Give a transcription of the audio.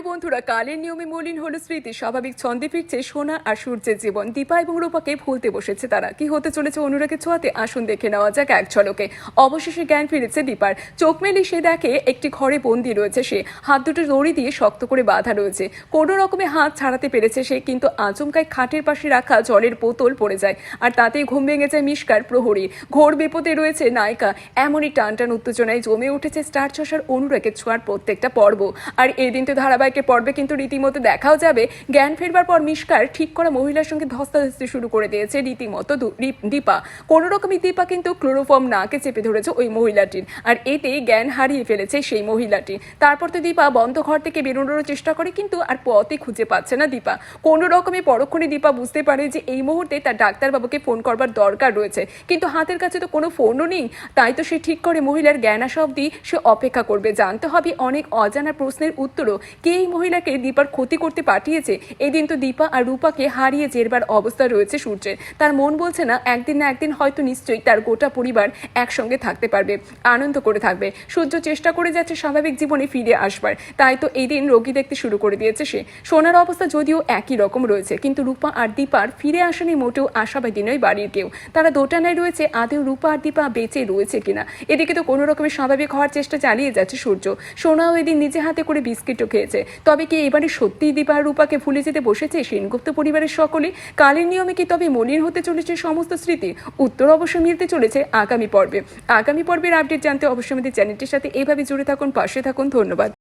Hello বন্ধুরা, কালের নিয়মে মলিন হলো স্মৃতি। স্বাভাবিক ছন্দে ফিরছে সোনা আর সূর্যের জীবন। দীপা এবং রূপাকে ভুলতে বসেছে তারা। কি হতে চলেছে অনুরাগের ছোঁয়াতে? আসুন দেখে নেওয়া যাক এক ঝলকে। অবশেষে জ্ঞান ফিরেছে দীপার। চোখ মেলে সে দেখে একটি ঘরে বন্দি রয়েছে সে। হাত দুটো দড়ি দিয়ে শক্ত করে বাঁধা রয়েছে। কোনো রকমে হাত ছাড়াতে পেরেছে সে, কিন্তু আচমকায় খাটের পাশে রাখা জলের বোতল পড়ে যায়। আর তাতেই ঘুম ভেঙে যায় মিষ্কার প্রহরী। ঘোর বিপদে রয়েছে নায়িকা। এমনই টান টান উত্তেজনায় জমে উঠেছে স্টার চষার অনুরাগের ছোঁয়ার প্রত্যেকটা পর্ব। আর এই দিন তো ধারাবাহিকের পর্বে কিন্তু রীতিমতো দেখাও যাবে। জ্ঞান ফেরবার পর মিষ্কার ঠিক করা মহিলার সঙ্গে ধস্তাধস্তি শুরু করে দিয়েছে রীতিমতো দীপা। কোনো রকমই দীপা কিন্তু ক্লোরোফর্ম নাকে চেপে ধরেছে ওই মহিলাটির, আর এতেই জ্ঞান হারিয়ে ফেলেছে সেই মহিলাটি তারপর তো দীপা বন্ধ ঘর থেকে বেরোনোর চেষ্টা করে, কিন্তু আর পথই খুঁজে পাচ্ছে না দীপা। কোনো রকমে পরক্ষণে দীপা বুঝতে পারে যে এই মুহূর্তে তার ডাক্তারবাবুকে ফোন করবার দরকার রয়েছে। কিন্তু হাতের কাছে তো কোনো ফোনও নেই। তাই তো সে ঠিক করে মহিলার জ্ঞান আসা অবধি সে অপেক্ষা করবে। জানতে হবে অনেক অজানা প্রশ্নের উত্তরও। কে এই মহিলাকে দীপার ক্ষতি করতে পাঠিয়েছে। এদিন তো দীপা আর রূপাকে হারিয়ে জেরবার অবস্থা রয়েছে সূর্যের। তার মন বলছে না, একদিন না একদিন হয়তো নিশ্চয়ই তার গোটা পরিবার একসঙ্গে থাকতে পারবে, আনন্দ করে থাকবে। সূর্য চেষ্টা করে যাচ্ছে স্বাভাবিক জীবনে ফিরে আসবার। তাই তো এই দিন রোগী দেখতে শুরু করে দিয়েছে সে। সোনার অবস্থা যদিও একই রকম রয়েছে, কিন্তু রূপা আর দীপার ফিরে আসেনি মোটেও আশাবাদী নয় বাড়ির কেউ। তারা দোটানায় রয়েছে, আদেও রূপা আর দীপা বেঁচে রয়েছে কিনা। এদিকে তো কোনো রকমের স্বাভাবিক হওয়ার চেষ্টা চালিয়ে যাচ্ছে সূর্য। সোনাও এদিন নিজে হাতে করে বিস্কিটও খেয়েছে। তবে কি এবারে সত্যিই দীপা রূপাকে ভুলে যেতে বসেছে? সেনগুপ্ত পরিবারের সকলে কালের নিয়মে কি তবে মলিন হতে চলেছে সমস্ত স্মৃতি? উত্তর অবশ্য মিলতে চলেছে আগামী পর্বে। আগামী পর্বের আপডেট জানতে অবশ্যই আমাদের চ্যানেলটির সাথে এভাবে জুড়ে থাকুন, পাশে থাকুন। ধন্যবাদ।